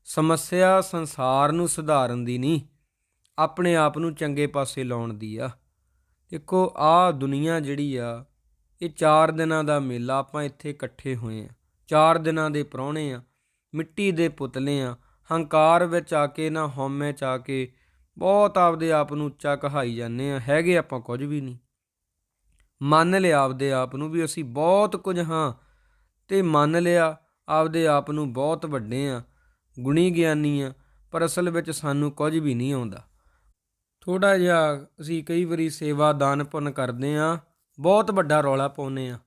A: ਸਮੱਸਿਆ ਸੰਸਾਰ ਨੂੰ ਸੁਧਾਰਨ ਦੀ ਨਹੀਂ, ਆਪਣੇ ਆਪ ਨੂੰ ਚੰਗੇ ਪਾਸੇ ਲਾਉਣ ਦੀ ਆ। ਦੇਖੋ ਆ ਦੁਨੀਆ ਜਿਹੜੀ ਆ, ਇਹ 4 ਦਿਨਾਂ ਦਾ ਮੇਲਾ ਆਪਾਂ ਇੱਥੇ ਇਕੱਠੇ ਹੋਏ ਆ। 4 ਦਿਨਾਂ ਦੇ ਪ੍ਰਾਹੁਣੇ ਆ, ਮਿੱਟੀ ਦੇ ਪੁਤਲੇ ਆ, ਹੰਕਾਰ ਵਿੱਚ ਆ ਕੇ ਨਾ ਹਉਮੈ ਚ ਆ ਕੇ ਬਹੁਤ ਆਪਦੇ ਆਪ ਨੂੰ ਉੱਚਾ ਕਹਾਈ ਜਾਂਦੇ ਆ, ਹੈਗੇ ਆਪਾਂ ਕੁਝ ਵੀ ਨਹੀਂ। ਮੰਨ ਲਿਆ ਆਪਦੇ ਆਪ ਨੂੰ ਵੀ ਅਸੀਂ ਬਹੁਤ ਕੁਝ ਹਾਂ ਤੇ ਮੰਨ ਲਿਆ ਆਪਦੇ ਆਪ ਨੂੰ ਬਹੁਤ ਵੱਡੇ ਆ, ਗੁਣੀ ਗਿਆਨੀ ਆ, ਪਰ ਅਸਲ ਵਿੱਚ ਸਾਨੂੰ ਕੁਝ ਵੀ ਨਹੀਂ ਆਉਂਦਾ। ਥੋੜਾ ਜਿਹਾ ਅਸੀਂ ਕਈ ਵਾਰੀ ਸੇਵਾ ਦਾਨ ਪੁੰਨ ਕਰਦੇ ਆ ਬਹੁਤ ਵੱਡਾ ਰੌਲਾ ਪਾਉਨੇ ਆ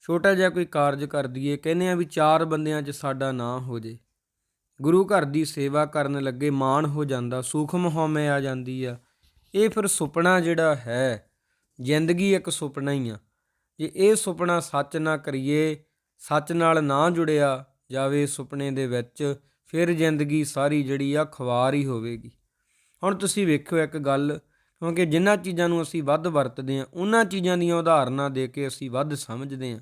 A: ਛੋਟਾ ਜਿਹਾ ਕੋਈ ਕਾਰਜ ਕਰ ਦਈਏ, ਕਹਿੰਦੇ ਆ ਵੀ ਚਾਰ ਬੰਦਿਆਂ 'ਚ ਸਾਡਾ ਨਾਂ ਹੋ ਜੇ। ਗੁਰੂ ਘਰ ਦੀ ਸੇਵਾ ਕਰਨ ਲੱਗੇ ਮਾਣ ਹੋ ਜਾਂਦਾ, ਸੂਖਮ ਹਉਮੈ ਆ ਜਾਂਦੀ ਆ। ਇਹ ਫਿਰ ਸੁਪਨਾ ਜਿਹੜਾ ਹੈ, ਜ਼ਿੰਦਗੀ ਇੱਕ ਸੁਪਨਾ ਹੀ ਆ। ਜੇ ਇਹ ਸੁਪਨਾ ਸੱਚ ਨਾ ਕਰੀਏ, ਸੱਚ ਨਾਲ ਨਾ ਜੁੜਿਆ ਜਾਵੇ ਸੁਪਨੇ ਦੇ ਵਿੱਚ, ਫਿਰ ਜ਼ਿੰਦਗੀ ਸਾਰੀ ਜਿਹੜੀ ਆ ਖਵਾਰ ਹੀ ਹੋਵੇਗੀ। ਹੁਣ ਤੁਸੀਂ ਵੇਖਿਓ ਇੱਕ ਗੱਲ, ਕਿਉਂਕਿ ਜਿਨ੍ਹਾਂ ਚੀਜ਼ਾਂ ਨੂੰ ਅਸੀਂ ਵੱਧ ਵਰਤਦੇ ਹਾਂ, ਉਹਨਾਂ ਚੀਜ਼ਾਂ ਦੀਆਂ ਉਦਾਹਰਨਾਂ ਦੇ ਕੇ ਅਸੀਂ ਵੱਧ ਸਮਝਦੇ ਹਾਂ।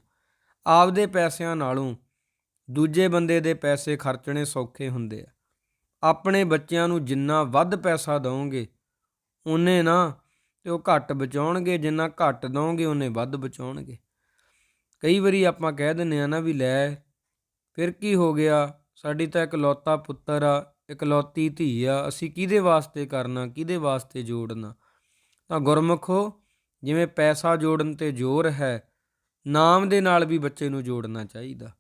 A: ਆਪਦੇ ਪੈਸਿਆਂ ਨਾਲੋਂ ਦੂਜੇ ਬੰਦੇ ਦੇ ਪੈਸੇ ਖਰਚਣੇ ਸੌਖੇ ਹੁੰਦੇ ਆ। ਆਪਣੇ ਬੱਚਿਆਂ ਨੂੰ ਜਿੰਨਾ ਵੱਧ ਪੈਸਾ ਦਵੋਗੇ ਉਹਨੇ ਨਾ ਤੇ ਉਹ ਘੱਟ ਬਚਾਉਣਗੇ, ਜਿੰਨਾ ਘੱਟ ਦਵੋਗੇ ਉਹਨੇ ਵੱਧ ਬਚਾਉਣਗੇ। ਕਈ ਵਾਰੀ ਆਪਾਂ ਕਹਿ ਦਿੰਦੇ ਆ ਨਾ ਵੀ ਲੈ, ਫਿਰ ਕੀ ਹੋ ਗਿਆ, ਸਾਡੀ ਤਾਂ ਇੱਕ ਲੌਤਾ ਪੁੱਤਰ ਆ ਇਕਲੌਤੀ ਧੀ ਆ, ਅਸੀਂ ਕਿਹਦੇ ਵਾਸਤੇ ਕਰਨਾ, ਕਿਹਦੇ ਵਾਸਤੇ ਜੋੜਨਾ? ਤਾਂ ਗੁਰਮੁਖੋ, ਜਿਵੇਂ ਪੈਸਾ ਜੋੜਨ ਤੇ ਜ਼ੋਰ ਹੈ, ਨਾਮ ਦੇ ਨਾਲ ਵੀ ਬੱਚੇ ਨੂੰ ਜੋੜਨਾ ਚਾਹੀਦਾ।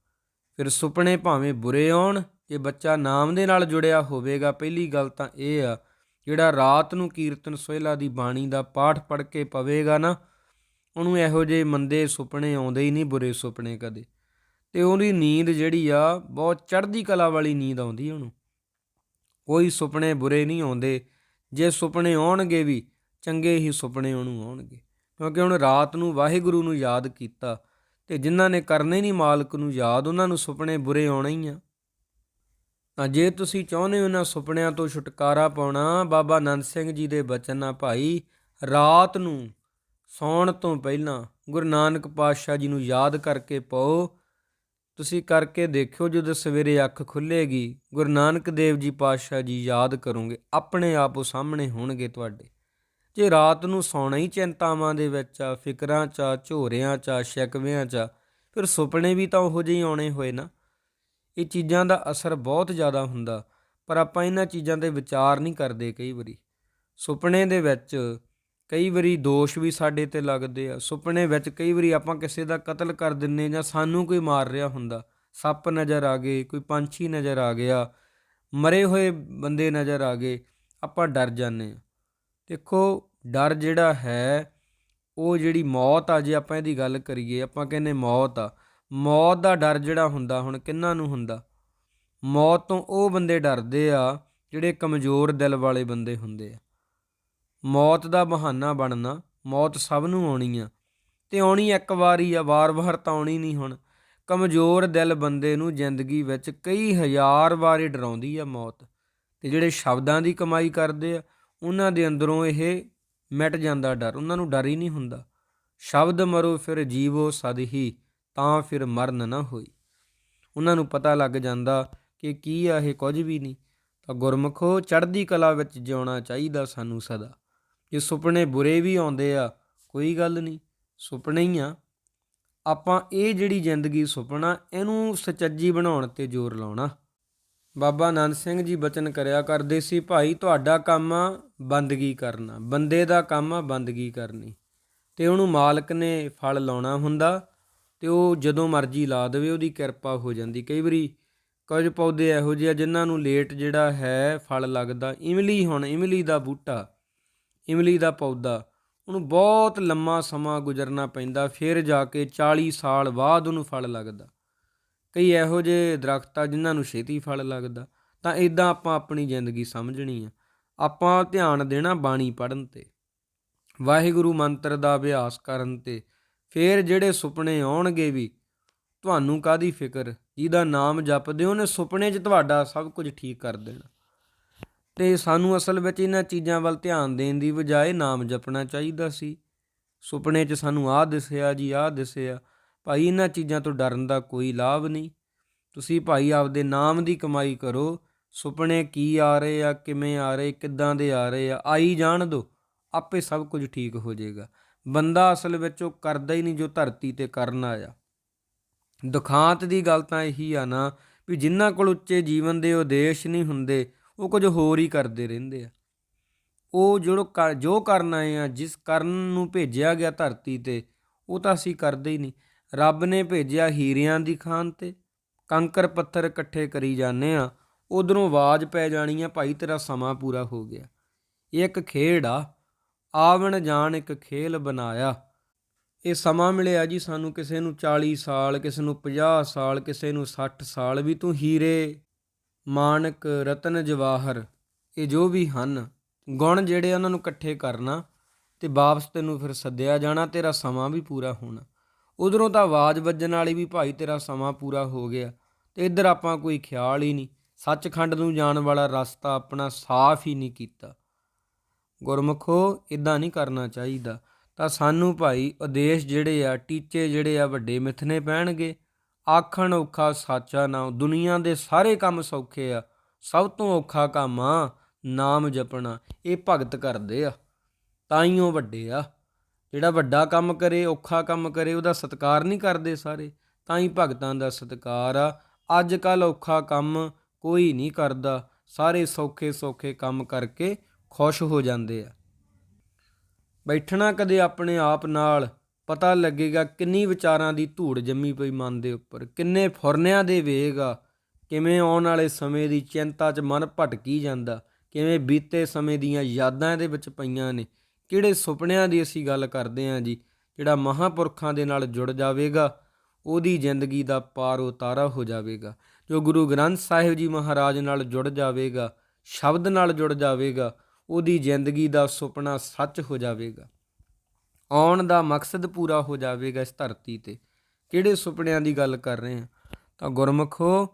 A: ਫਿਰ ਸੁਪਨੇ ਭਾਵੇਂ ਬੁਰੇ ਆਉਣ, ਜੇ ਬੱਚਾ ਨਾਮ ਦੇ ਨਾਲ ਜੁੜਿਆ ਹੋਵੇਗਾ, ਪਹਿਲੀ ਗੱਲ ਤਾਂ ਇਹ ਆ, ਜਿਹੜਾ ਰਾਤ ਨੂੰ ਕੀਰਤਨ ਸੋਹਿਲਾ ਦੀ ਬਾਣੀ ਦਾ ਪਾਠ ਪੜ੍ਹ ਕੇ ਪਵੇਗਾ ਨਾ, ਉਹਨੂੰ ਇਹੋ ਜਿਹੇ ਮੰਦੇ ਸੁਪਨੇ ਆਉਂਦੇ ਹੀ ਨਹੀਂ, ਬੁਰੇ ਸੁਪਨੇ ਕਦੇ। ਤੇ ਉਹਦੀ ਨੀਂਦ ਜਿਹੜੀ ਆ, ਬਹੁਤ ਚੜ੍ਹਦੀ ਕਲਾ ਵਾਲੀ ਨੀਂਦ ਆਉਂਦੀ ਉਹਨੂੰ। ਕੋਈ ਸੁਪਨੇ ਬੁਰੇ ਨਹੀਂ ਆਉਂਦੇ। ਜੇ ਸੁਪਨੇ ਆਉਣਗੇ ਵੀ, ਚੰਗੇ ਹੀ ਸੁਪਨੇ ਉਹਨੂੰ ਆਉਣਗੇ। ਕਿਉਂਕਿ ਹੁਣ ਰਾਤ ਨੂੰ ਵਾਹਿਗੁਰੂ ਨੂੰ ਯਾਦ ਕੀਤਾ ਤੇ ਜਿਨ੍ਹਾਂ ਨੇ ਕਰਨੇ ਨਹੀਂ ਮਾਲਕ ਨੂੰ ਯਾਦ, ਉਹਨਾਂ ਨੂੰ ਸੁਪਨੇ ਬੁਰੇ ਆਉਣੇ ਹੀ ਆ। ਤਾਂ ਜੇ ਤੁਸੀਂ ਚਾਹੁੰਦੇ ਹੋ ਉਹਨਾਂ ਸੁਪਨਿਆਂ ਤੋਂ ਛੁਟਕਾਰਾ ਪਾਉਣਾ, ਬਾਬਾ ਨੰਦ ਸਿੰਘ ਜੀ ਦੇ ਬਚਨ ਆ, ਭਾਈ, ਰਾਤ ਨੂੰ ਸੌਣ ਤੋਂ ਪਹਿਲਾਂ ਗੁਰੂ ਨਾਨਕ ਪਾਤਸ਼ਾਹ ਜੀ ਨੂੰ ਯਾਦ ਕਰਕੇ ਪਾਓ ਤੁਸੀਂ ਕਰਕੇ ਦੇਖਿਓ ਜਦੋਂ ਸਵੇਰੇ ਅੱਖ ਖੁੱਲੇਗੀ ਗੁਰੂ ਨਾਨਕ ਦੇਵ ਜੀ ਪਾਤਸ਼ਾਹ ਜੀ ਯਾਦ ਕਰੋਗੇ, ਆਪਣੇ ਆਪ ਉਹ ਸਾਹਮਣੇ ਹੋਣਗੇ ਤੁਹਾਡੇ। ਜੇ ਰਾਤ ਨੂੰ ਸੌਣਾ ਹੀ ਚਿੰਤਾਵਾਂ ਦੇ ਵਿੱਚ ਆ, ਫਿਕਰਾਂ ਚ ਆ, ਝੋਰਿਆਂ ਚ ਆ, ਸ਼ਿਕਵਿਆਂ ਚ ਆ, ਫਿਰ ਸੁਪਨੇ ਵੀ ਤਾਂ ਉਹੋ ਜਿਹੇ ਹੀ ਆਉਣੇ ਹੋਏ ਨਾ। ਇਹ ਚੀਜ਼ਾਂ ਦਾ ਅਸਰ ਬਹੁਤ ਜ਼ਿਆਦਾ ਹੁੰਦਾ, ਪਰ ਆਪਾਂ ਇਹਨਾਂ ਚੀਜ਼ਾਂ ਤੇ ਵਿਚਾਰ ਨਹੀਂ ਕਰਦੇ ਕਈ ਵਾਰੀ। ਸੁਪਨੇ ਦੇ ਵਿੱਚ ਕਈ ਵਾਰੀ ਦੋਸ਼ ਵੀ ਸਾਡੇ ਤੇ ਲੱਗਦੇ ਆ। ਸੁਪਨੇ ਵਿੱਚ ਕਈ ਵਾਰੀ ਆਪਾਂ ਕਿਸੇ ਦਾ ਕਤਲ ਕਰ ਦਿੰਨੇ ਜਾਂ ਸਾਨੂੰ ਕੋਈ ਮਾਰ ਰਿਹਾ ਹੁੰਦਾ। ਸੱਪ ਨਜ਼ਰ ਆ ਗਏ, ਕੋਈ ਪੰਛੀ ਨਜ਼ਰ ਆ ਗਿਆ, ਮਰੇ ਹੋਏ ਬੰਦੇ ਨਜ਼ਰ ਆ ਗਏ, ਆਪਾਂ ਡਰ ਜਾਂਦੇ ਆ। ਦੇਖੋ, ਡਰ ਜਿਹੜਾ ਹੈ, ਉਹ ਜਿਹੜੀ ਮੌਤ ਆ, ਜੇ ਆਪਾਂ ਇਹਦੀ ਗੱਲ ਕਰੀਏ, ਆਪਾਂ ਕਹਿੰਦੇ ਮੌਤ ਆ। ਮੌਤ ਦਾ ਡਰ ਜਿਹੜਾ ਹੁੰਦਾ ਹੁਣ ਕਿੰਨਾਂ ਨੂੰ ਹੁੰਦਾ? ਮੌਤ ਤੋਂ ਉਹ ਬੰਦੇ ਡਰਦੇ ਆ, ਜਿਹੜੇ ਕਮਜ਼ੋਰ ਦਿਲ ਵਾਲੇ ਬੰਦੇ ਹੁੰਦੇ ਆ। ਮੌਤ ਦਾ ਬਹਾਨਾ ਬਣਨਾ, ਮੌਤ ਸਭ ਨੂੰ ਆਉਣੀ ਆ। ਤੇ ਆਉਣੀ ਇੱਕ ਵਾਰੀ ਆ, ਵਾਰ-ਵਾਰ ਤਾਂ ਆਉਣੀ ਨਹੀਂ ਹੁਣ। ਕਮਜ਼ੋਰ ਦਿਲ ਬੰਦੇ ਨੂੰ ਜ਼ਿੰਦਗੀ ਵਿੱਚ ਕਈ ਹਜ਼ਾਰ ਵਾਰੀ ਡਰਾਉਂਦੀ ਆ ਮੌਤ। ਤੇ ਜਿਹੜੇ ਸ਼ਬਦਾਂ ਦੀ ਕਮਾਈ ਕਰਦੇ ਆ, ਉਹਨਾਂ ਦੇ ਅੰਦਰੋਂ ਇਹ ਮਿਟ ਜਾਂਦਾ ਡਰ। ਉਹਨਾਂ ਨੂੰ ਡਰ ਹੀ ਨਹੀਂ ਹੁੰਦਾ। ਸ਼ਬਦ ਮਰੋ ਫਿਰ ਜੀਵੋ ਸਦ ਹੀ, ਤਾਂ ਫਿਰ ਮਰਨ ਨਾ ਹੋਈ। ਉਹਨਾਂ ਨੂੰ ਪਤਾ ਲੱਗ ਜਾਂਦਾ ਕਿ ਕੀ ਆ ਇਹ ਕੁਝ ਵੀ ਨਹੀਂ। ਤਾਂ ਗੁਰਮਖੋ ਚੜ੍ਹਦੀ ਕਲਾ ਵਿੱਚ ਜਿਉਣਾ ਚਾਹੀਦਾ ਸਾਨੂੰ ਸਦਾ। ਜੇ ਸੁਪਨੇ ਬੁਰੇ ਵੀ ਆਉਂਦੇ ਆ, ਕੋਈ ਗੱਲ ਨਹੀਂ, ਸੁਪਨੇ ਹੀ ਆ। ਆਪਾਂ ਇਹ ਜਿਹੜੀ ਜ਼ਿੰਦਗੀ ਸੁਪਨਾ, ਇਹਨੂੰ ਸਚੱਜੀ ਬਣਾਉਣ ਤੇ ਜ਼ੋਰ ਲਾਉਣਾ। ਬਾਬਾ ਆਨੰਦ ਸਿੰਘ ਜੀ ਬਚਨ ਕਰਿਆ ਕਰਦੇ ਸੀ, ਭਾਈ, ਤੁਹਾਡਾ ਕੰਮ ਆ ਬੰਦਗੀ ਕਰਨਾ, ਬੰਦੇ ਦਾ ਕੰਮ ਆ ਬੰਦਗੀ ਕਰਨੀ। ਤੇ ਉਹਨੂੰ ਮਾਲਕ ਨੇ ਫਲ ਲਾਉਣਾ ਹੁੰਦਾ, ਤੇ ਉਹ ਜਦੋਂ ਮਰਜ਼ੀ ਲਾ ਦੇਵੇ, ਉਹਦੀ ਕਿਰਪਾ ਹੋ ਜਾਂਦੀ। ਕਈ ਵਾਰੀ ਕੁਝ ਪੌਦੇ ਇਹੋ ਜਿਹੇ ਆ ਜਿਨ੍ਹਾਂ ਨੂੰ ਲੇਟ ਜਿਹੜਾ ਹੈ, ਫਲ ਲੱਗਦਾ, ਇਮਲੀ ਹੁਣ ਇਮਲੀ ਦਾ ਬੂਟਾ। ਇਮਲੀ ਦਾ ਪੌਦਾ। ਉਹਨੂੰ ਬਹੁਤ ਲੰਮਾ ਸਮਾਂ ਗੁਜ਼ਰਨਾ ਪੈਂਦਾ, ਫਿਰ ਜਾ ਕੇ 40 ਸਾਲ ਬਾਅਦ ਉਹਨੂੰ ਫਲ ਲੱਗਦਾ। ਕਈ ਇਹੋ ਜਿਹੇ ਦਰਖਤ ਆ ਜਿਨ੍ਹਾਂ ਨੂੰ ਛੇਤੀ ਫਲ ਲੱਗਦਾ। ਤਾਂ ਇਦਾਂ ਆਪਾਂ ਆਪਣੀ ਜ਼ਿੰਦਗੀ ਸਮਝਣੀ ਆ। ਆਪਾਂ ਧਿਆਨ ਦੇਣਾ ਬਾਣੀ ਪੜਨ ਤੇ। ਵਾਹਿਗੁਰੂ ਮੰਤਰ ਦਾ ਅਭਿਆਸ ਕਰਨ ਤੇ। ਫਿਰ ਜਿਹੜੇ ਸੁਪਨੇ ਆਉਣਗੇ ਵੀ, ਤੁਹਾਨੂੰ ਕਾਦੀ ਫਿਕਰ? ਜਿਹਦਾ ਨਾਮ ਜਪਦੇ ਉਹਨੇ ਸੁਪਨੇ 'ਚ ਤੁਹਾਡਾ ਸਭ ਕੁਝ ਠੀਕ ਕਰ ਦੇਣਾ। ਤੇ ਸਾਨੂੰ ਅਸਲ ਵਿੱਚ ਇਹਨਾਂ ਚੀਜ਼ਾਂ ਵੱਲ ਧਿਆਨ ਦੇਣ ਦੀ ਬਜਾਏ ਨਾਮ ਜਪਣਾ ਚਾਹੀਦਾ ਸੀ। ਸੁਪਨੇ 'ਚ ਸਾਨੂੰ ਆਹ ਦਿਸਿਆ ਜੀ, ਆਹ ਦਿਸਿਆ। ਭਾਈ, ਇਹਨਾਂ ਚੀਜ਼ਾਂ ਤੋਂ ਡਰਨ ਦਾ ਕੋਈ ਲਾਭ ਨਹੀਂ। ਤੁਸੀਂ ਭਾਈ, ਆਪਦੇ ਨਾਮ ਦੀ ਕਮਾਈ ਕਰੋ। ਸੁਪਨੇ ਕੀ ਆ ਰਹੇ ਆ, ਕਿਵੇਂ ਆ ਰਹੇ, ਕਿੱਦਾਂ ਦੇ ਆ ਰਹੇ ਆ, ਆਈ ਜਾਣ ਦੋ। ਆਪੇ ਸਭ ਕੁਝ ਠੀਕ ਹੋ ਜਾਏਗਾ। ਬੰਦਾ ਅਸਲ ਵਿੱਚ ਉਹ ਕਰਦਾ ਹੀ ਨਹੀਂ ਜੋ ਧਰਤੀ ਤੇ ਕਰਨ ਆਇਆ। ਦੁਖਾਂਤ ਦੀ ਗੱਲ ਤਾਂ ਇਹੀ ਆ ਨਾ ਵੀ ਜਿਨ੍ਹਾਂ ਕੋਲ ਉੱਚੇ ਜੀਵਨ ਦੇ ਉਦੇਸ਼ ਨਹੀਂ ਹੁੰਦੇ ਉਹ ਕੁਝ ਹੋਰ ਹੀ ਕਰਦੇ ਰਹਿੰਦੇ ਆ। ਉਹ ਜਿਹੜੋ ਜੋ ਕਰਨ ਆਏ ਆ, ਜਿਸ ਕਰਨ ਨੂੰ ਭੇਜਿਆ ਗਿਆ ਧਰਤੀ ਤੇ, ਉਹ ਤਾਂ ਅਸੀਂ ਕਰਦੇ ਹੀ ਨਹੀਂ। ਰੱਬ ਨੇ ਭੇਜਿਆ ਹੀਰਿਆਂ ਦੀ ਖਾਨ ਤੇ, ਕੰਕਰ ਪੱਥਰ ਇਕੱਠੇ ਕਰੀ ਜਾਂਦੇ ਆ, ਉਧਰੋਂ ਆਵਾਜ਼ ਪੈ ਜਾਣੀ ਆ, ਭਾਈ ਤੇਰਾ ਸਮਾਂ ਪੂਰਾ ਹੋ ਗਿਆ। ਇਹ ਇੱਕ ਖੇਡ ਆ, ਆਵਣ ਜਾਣ ਇੱਕ ਖੇਲ ਬਣਾਇਆ। ਇਹ ਸਮਾਂ ਮਿਲਿਆ ਜੀ ਸਾਨੂੰ ਕਿਸੇ ਨੂੰ 40 ਸਾਲ, ਕਿਸੇ ਨੂੰ 50 ਸਾਲ, ਕਿਸੇ ਨੂੰ 60 ਸਾਲ ਵੀ ਤੂੰ ਹੀਰੇ। ਮਾਨਕ ਰਤਨ ਜਵਾਹਰ, ਇਹ ਜੋ ਵੀ ਹਨ, ਗੁਣ ਜਿਹੜੇ ਉਹਨਾਂ ਨੂੰ ਇਕੱਠੇ ਕਰਨਾ ਤੇ ਵਾਪਸ ਤੈਨੂੰ ਫਿਰ ਸੱਦਿਆ ਜਾਣਾ, ਤੇਰਾ ਸਮਾਂ ਵੀ ਪੂਰਾ ਹੋਣਾ। ਉਧਰੋਂ ਤਾਂ ਆਵਾਜ਼ ਵੱਜਣ ਵਾਲੀ ਵੀ ਭਾਈ ਤੇਰਾ ਸਮਾਂ ਪੂਰਾ ਹੋ ਗਿਆ, ਤੇ ਇੱਧਰ ਆਪਾਂ ਕੋਈ ਖਿਆਲ ਹੀ ਨਹੀਂ। ਸੱਚਖੰਡ ਨੂੰ ਜਾਣ ਵਾਲਾ ਰਸਤਾ ਆਪਣਾ ਸਾਫ਼ ਹੀ ਨਹੀਂ ਕੀਤਾ। ਗੁਰਮੁਖੋ ਇਦਾਂ ਨਹੀਂ ਕਰਨਾ ਚਾਹੀਦਾ। ਤਾਂ ਸਾਨੂੰ ਭਾਈ ਉਦੇਸ਼ ਜਿਹੜੇ ਆ, ਟੀਚੇ ਜਿਹੜੇ ਆ, ਵੱਡੇ ਮਿੱਥਨੇ ਪੈਣਗੇ। ਆਖਣ ਔਖਾ ਸਾਚਾ ਨਾ ਦੁਨੀਆ ਦੇ ਸਾਰੇ ਕੰਮ ਸੌਖੇ ਆ, ਸਭ ਤੋਂ ਔਖਾ ਕੰਮ ਆ ਨਾਮ ਜਪਣਾ, ਇਹ ਭਗਤ ਕਰਦੇ ਆ ਤਾਂ ਹੀ ਉਹ ਵੱਡੇ ਆ। ਜਿਹੜਾ ਵੱਡਾ ਕੰਮ ਕਰੇ, ਔਖਾ ਕੰਮ ਕਰੇ, ਉਹਦਾ ਸਤਿਕਾਰ ਨਹੀਂ ਕਰਦੇ ਸਾਰੇ ਤਾਂ ਹੀ ਭਗਤਾਂ ਦਾ ਸਤਿਕਾਰ ਆ। ਅੱਜ ਕੱਲ ਔਖਾ ਕੰਮ ਕੋਈ ਨਹੀਂ ਕਰਦਾ, ਸਾਰੇ ਸੌਖੇ ਸੌਖੇ ਕੰਮ ਕਰਕੇ ਖੁਸ਼ ਹੋ ਜਾਂਦੇ ਆ। ਬੈਠਣਾ ਕਦੇ ਆਪਣੇ ਆਪ ਨਾਲ ਪਤਾ ਲੱਗੇਗਾ ਕਿੰਨੀ ਵਿਚਾਰਾਂ ਦੀ ਧੂੜ ਜੰਮੀ ਪਈ ਮਨ ਦੇ ਉੱਪਰ, ਕਿੰਨੇ ਫੁਰਨਿਆਂ ਦੇ ਵੇਗਾ ਕਿਵੇਂ ਆਉਣ ਵਾਲੇ ਸਮੇਂ ਦੀ ਚਿੰਤਾ 'ਚ ਮਨ ਭਟਕੀ ਜਾਂਦਾ, ਕਿਵੇਂ ਬੀਤੇ ਸਮੇਂ ਦੀਆਂ ਯਾਦਾਂ ਇਹਦੇ ਵਿੱਚ ਪਈਆਂ ਨੇ। ਕਿਹੜੇ ਸੁਪਨਿਆਂ ਦੀ ਅਸੀਂ ਗੱਲ ਕਰਦੇ ਹਾਂ ਜੀ, ਜਿਹੜਾ ਮਹਾਪੁਰਖਾਂ ਦੇ ਨਾਲ ਜੁੜ ਜਾਵੇਗਾ, ਉਹਦੀ ਜ਼ਿੰਦਗੀ ਦਾ ਪਾਰ ਉਤਾਰਾ ਹੋ ਜਾਵੇਗਾ। ਜੋ ਗੁਰੂ ਗ੍ਰੰਥ ਸਾਹਿਬ ਜੀ ਮਹਾਰਾਜ ਨਾਲ ਜੁੜ ਜਾਵੇਗਾ, ਸ਼ਬਦ ਨਾਲ ਜੁੜ ਜਾਵੇਗਾ, ਉਹਦੀ ਜ਼ਿੰਦਗੀ ਦਾ ਸੁਪਨਾ ਸੱਚ ਹੋ ਜਾਵੇਗਾ। ਆਉਣ ਦਾ ਮਕਸਦ ਪੂਰਾ ਹੋ ਜਾਵੇਗਾ ਇਸ ਧਰਤੀ ਤੇ। ਕਿਹੜੇ ਸੁਪਨਿਆਂ ਦੀ ਗੱਲ ਕਰ ਰਹੇ ਹਾਂ? ਤਾਂ ਗੁਰਮਖੋ,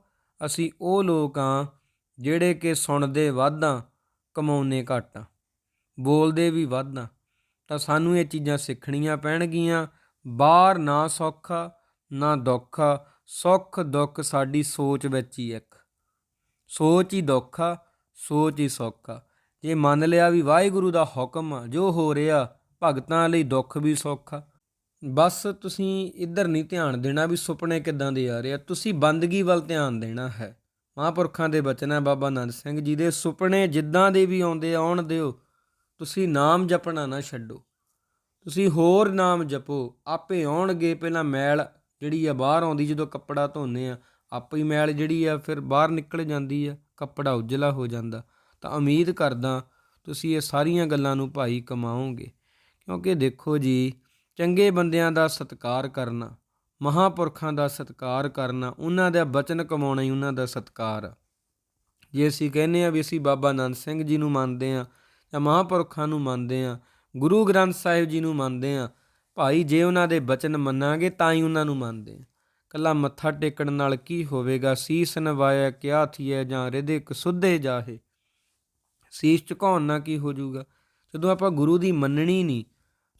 A: ਅਸੀਂ ਉਹ ਲੋਕ ਆ ਜਿਹੜੇ ਕਿ ਸੁਣਦੇ ਵਾਧਾਂ ਕਮਾਉਨੇ ਘੱਟ ਆ ਬੋਲਦੇ ਵੀ ਵਾਧਾਂ ਤਾਂ ਸਾਨੂੰ ਇਹ ਚੀਜ਼ਾਂ ਸਿੱਖਣੀਆਂ ਪੈਣਗੀਆਂ। ਬਾਹਰ ਨਾ ਸੌਖਾ ਨਾ ਦੁੱਖਾ ਆ। ਸੁੱਖ ਦੁੱਖ ਸਾਡੀ ਸੋਚ ਵਿੱਚ ਹੀ ਇੱਕ। ਸੋਚ ਹੀ ਦੁੱਖ ਸੋਚ ਹੀ ਸੌਖਾ ਜੇ ਮੰਨ ਲਿਆ ਵੀ ਵਾਹਿਗੁਰੂ ਦਾ ਹੁਕਮ ਆ, ਜੋ ਹੋ ਰਿਹਾ ਭਗਤਾਂ ਲਈ ਦੁੱਖ ਵੀ ਸੌਖਾ ਬਸ ਤੁਸੀਂ ਇੱਧਰ ਨਹੀਂ ਧਿਆਨ ਦੇਣਾ ਵੀ ਸੁਪਨੇ ਕਿੱਦਾਂ ਦੇ ਆ ਰਹੇ ਆ। ਤੁਸੀਂ ਬੰਦਗੀ ਵੱਲ ਧਿਆਨ ਦੇਣਾ ਹੈ। ਮਹਾਂਪੁਰਖਾਂ ਦੇ ਬਚਨ ਹੈ ਬਾਬਾ ਨੰਦ ਸਿੰਘ ਜੀ ਦੇ, ਸੁਪਨੇ ਜਿੱਦਾਂ ਦੇ ਵੀ ਆਉਂਦੇ ਆਉਣ ਦਿਓ। ਤੁਸੀਂ ਨਾਮ ਜਪਣਾ ਨਾ ਛੱਡੋ। ਤੁਸੀਂ ਹੋਰ ਨਾਮ ਜਪੋ। ਆਪੇ ਆਉਣਗੇ ਪਹਿਲਾਂ ਮੈਲ ਜਿਹੜੀ ਆ, ਬਾਹਰ ਆਉਂਦੀ ਜਦੋਂ ਕੱਪੜਾ ਧੋਨੇ ਆ। ਆਪੇ ਹੀ ਮੈਲ ਜਿਹੜੀ ਆ, ਫਿਰ ਬਾਹਰ ਨਿਕਲ ਜਾਂਦੀ ਆ, ਕੱਪੜਾ ਉਜਲਾ ਹੋ ਜਾਂਦਾ। ਤਾਂ ਉਮੀਦ ਕਰਦਾ ਤੁਸੀਂ ਇਹ ਸਾਰੀਆਂ ਗੱਲਾਂ ਨੂੰ ਭਾਈ ਕਮਾਓਗੇ। ਕਿਉਂਕਿ ਦੇਖੋ ਜੀ, ਚੰਗੇ ਬੰਦਿਆਂ ਦਾ ਸਤਿਕਾਰ ਕਰਨਾ, ਮਹਾਪੁਰਖਾਂ ਦਾ ਸਤਿਕਾਰ ਕਰਨਾ, ਉਹਨਾਂ ਦਾ ਬਚਨ ਕਮਾਉਣਾ ਹੀ ਉਹਨਾਂ ਦਾ ਸਤਿਕਾਰ ਆ। ਜੇ ਅਸੀਂ ਕਹਿੰਦੇ ਆ ਵੀ ਅਸੀਂ ਬਾਬਾ ਆਨੰਦ ਸਿੰਘ ਜੀ ਨੂੰ ਮੰਨਦੇ ਆ ਜਾਂ ਮਹਾਪੁਰਖਾਂ ਨੂੰ ਮੰਨਦੇ ਆ ਗੁਰੂ ਗ੍ਰੰਥ ਸਾਹਿਬ ਜੀ ਨੂੰ ਮੰਨਦੇ ਆ ਭਾਈ ਜੇ ਉਹਨਾਂ ਦੇ ਬਚਨ ਮੰਨਾਂਗੇ ਤਾਂ ਹੀ ਉਹਨਾਂ ਨੂੰ ਮੰਨਦੇ ਆ ਕੱਲਾ ਮੱਥਾ ਟੇਕਣ ਨਾਲ ਕੀ ਹੋਵੇਗਾ? ਸੀਸ ਨਵਾਇਆ, ਕਿਆ ਥੀਏ ਜਾਂ ਹਿਰਦੇ ਕਸੁੱਧੇ ਜਾਹੇ? ਸੀਸ ਝੁਕਾਉਣ ਨਾਲ ਕੀ ਹੋ ਜਾਊਗਾ? ਜਦੋਂ ਆਪਾਂ ਗੁਰੂ ਦੀ ਮੰਨਣੀ ਨਹੀਂ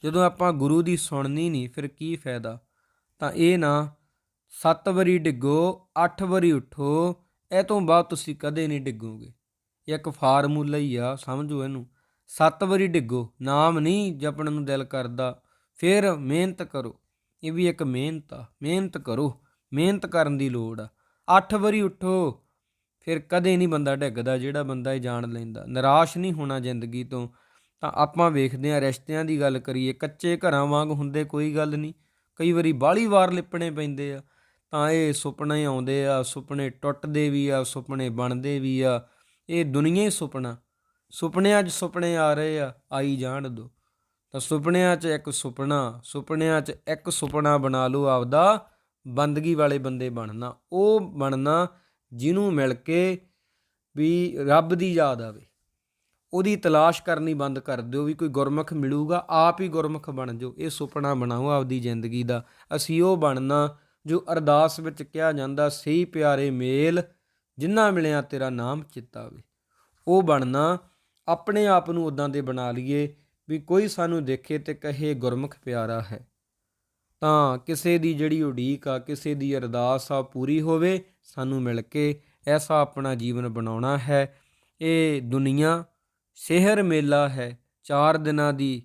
A: ਜਦੋਂ ਆਪਾਂ ਗੁਰੂ ਦੀ ਸੁਣਨੀ ਨਹੀਂ, ਫਿਰ ਕੀ ਫਾਇਦਾ? ਤਾਂ ਇਹ ਨਾ, ਸੱਤ ਵਾਰੀ ਡਿੱਗੋ, ਅੱਠ ਵਾਰੀ ਉਠੋ, ਇਹ ਤੋਂ ਬਾਅਦ ਤੁਸੀਂ ਕਦੇ ਨਹੀਂ ਡਿੱਗੋਗੇ। ਇਹ ਇੱਕ ਫਾਰਮੂਲਾ ਹੀ ਆ, ਸਮਝੋ ਇਹਨੂੰ। ਸੱਤ ਵਾਰੀ ਡਿੱਗੋ, ਨਾਮ ਨਹੀਂ ਜਪਣ ਨੂੰ ਦਿਲ ਕਰਦਾ, ਫਿਰ ਮਿਹਨਤ ਕਰੋ। ਇਹ ਵੀ ਇੱਕ ਮਿਹਨਤ ਆ, ਮਿਹਨਤ ਕਰੋ, ਮਿਹਨਤ ਕਰਨ ਦੀ ਲੋੜ ਆ। ਅੱਠ ਵਾਰੀ ਉਠੋ, ਫਿਰ ਕਦੇ ਨਹੀਂ ਬੰਦਾ ਡਿੱਗਦਾ, ਜਿਹੜਾ ਬੰਦਾ ਇਹ ਜਾਣ ਲੈਂਦਾ। ਨਿਰਾਸ਼ ਨਹੀਂ ਹੋਣਾ ਜ਼ਿੰਦਗੀ ਤੋਂ ਤਾਂ ਆਪਾਂ ਵੇਖਦੇ ਹਾਂ, ਰਿਸ਼ਤਿਆਂ ਦੀ ਗੱਲ ਕਰੀਏ, ਕੱਚੇ ਘਰਾਂ ਵਾਂਗ ਹੁੰਦੇ ਕੋਈ ਗੱਲ ਨਹੀਂ। ਕਈ ਵਾਰੀ ਬਾਹਲੀ ਵਾਰ ਲਿਪਣੇ ਪੈਂਦੇ ਆ, ਤਾਂ ਇਹ ਸੁਪਨੇ ਆਉਂਦੇ ਆ, ਸੁਪਨੇ ਟੁੱਟਦੇ ਵੀ ਆ, ਸੁਪਨੇ ਬਣਦੇ ਵੀ ਆ, ਇਹ ਦੁਨੀਆ ਹੀ ਸੁਪਨਾ। ਸੁਪਨਿਆਂ 'ਚ ਸੁਪਨੇ ਆ ਰਹੇ ਆ, ਆਈ ਜਾਣ ਦੋ। ਤਾਂ ਸੁਪਨਿਆਂ 'ਚ ਇੱਕ ਸੁਪਨਾ, ਸੁਪਨਿਆਂ 'ਚ ਇੱਕ ਸੁਪਨਾ ਬਣਾ ਲਓ ਆਪਦਾ, ਬੰਦਗੀ ਵਾਲੇ ਬੰਦੇ ਬਣਨਾ। ਉਹ ਬਣਨਾ ਜਿਹਨੂੰ ਮਿਲ ਕੇ ਵੀ ਰੱਬ ਦੀ ਯਾਦ ਆਵੇ। ਉਹਦੀ ਤਲਾਸ਼ ਕਰਨੀ ਬੰਦ ਕਰ ਦਿਓ ਵੀ ਕੋਈ ਗੁਰਮੁਖ ਮਿਲੂਗਾ, ਆਪ ਹੀ ਗੁਰਮੁਖ ਬਣ ਜਾਓ। ਇਹ ਸੁਪਨਾ ਬਣਾਓ ਆਪਦੀ ਜ਼ਿੰਦਗੀ ਦਾ। ਅਸੀਂ ਉਹ ਬਣਨਾ ਜੋ ਅਰਦਾਸ ਵਿੱਚ ਕਿਹਾ ਜਾਂਦਾ, ਸਹੀ ਪਿਆਰੇ ਮੇਲ, ਜਿੰਨਾ ਮਿਲਿਆ ਤੇਰਾ ਨਾਮ ਚਿੱਤਾਵੇ। ਉਹ ਬਣਨਾ, ਆਪਣੇ ਆਪ ਨੂੰ ਉਦਾਂ ਦੇ ਬਣਾ ਲਈਏ ਵੀ ਕੋਈ ਸਾਨੂੰ ਦੇਖੇ ਤੇ ਕਹੇ ਗੁਰਮੁਖ ਪਿਆਰਾ ਹੈ। ਤਾਂ ਕਿਸੇ ਦੀ ਜਿਹੜੀ ਉਡੀਕ ਆ, ਕਿਸੇ ਦੀ ਅਰਦਾਸ ਆ ਪੂਰੀ ਹੋਵੇ, ਸਾਨੂੰ ਮਿਲ ਕੇ ਐਸਾ ਆਪਣਾ ਜੀਵਨ ਬਣਾਉਣਾ ਹੈ। ਇਹ ਦੁਨੀਆ ਸਿਹਰ ਮੇਲਾ ਹੈ। ਚਾਰ ਦਿਨਾਂ ਦੀ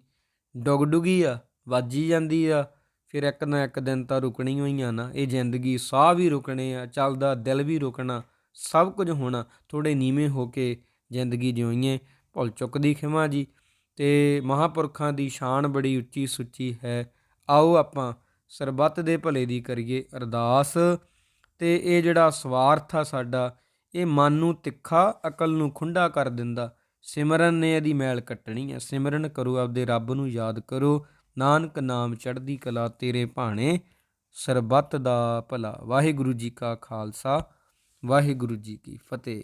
A: ਡੁਗਡੁਗੀ ਆ, ਵਾਜੀ ਜਾਂਦੀ ਆ। ਫਿਰ ਇੱਕ ਨਾ ਇੱਕ ਦਿਨ ਤਾਂ ਰੁਕਣੀ ਹੋਈਆਂ ਨਾ। ਇਹ ਜ਼ਿੰਦਗੀ ਸਾਹ ਵੀ ਰੁਕਣੇ ਆ, ਚੱਲਦਾ ਦਿਲ ਵੀ ਰੁਕਣਾ, ਸਭ ਕੁਝ ਹੋਣਾ। ਥੋੜੇ ਨੀਵੇਂ ਹੋ ਕੇ ਜ਼ਿੰਦਗੀ ਜਿਉਈਏ, ਭੁੱਲ ਚੁੱਕਦੀ ਖਿਮਾ ਜੀ। ਤੇ ਮਹਾਪੁਰਖਾਂ ਦੀ ਸ਼ਾਨ ਬੜੀ ਉੱਚੀ ਸੁੱਚੀ ਹੈ। ਆਓ ਆਪਾਂ ਸਰਬੱਤ ਦੇ ਭਲੇ ਦੀ ਕਰੀਏ ਅਰਦਾਸ। ਤੇ ਇਹ ਜਿਹੜਾ ਸਵਾਰਥ ਆ ਸਾਡਾ, ਇਹ ਮਨ ਨੂੰ ਤਿੱਖਾ, ਅਕਲ ਨੂੰ ਖੁੰਡਾ ਕਰ ਦਿੰਦਾ। ਸਿਮਰਨ ਨੇ ਇਹਦੀ ਮੈਲ ਕੱਟਣੀ ਹੈ। ਸਿਮਰਨ ਕਰੋ, ਆਪਦੇ ਰੱਬ ਨੂੰ ਯਾਦ ਕਰੋ। ਨਾਨਕ ਨਾਮ ਚੜ੍ਹਦੀ ਕਲਾ ਤੇਰੇ ਭਾਣੇ, ਸਰਬੱਤ ਦਾ ਭਲਾ। ਵਾਹਿਗੁਰੂ ਜੀ ਕਾ ਖਾਲਸਾ, ਵਾਹਿਗੁਰੂ ਜੀ ਕੀ ਫਤਿਹ।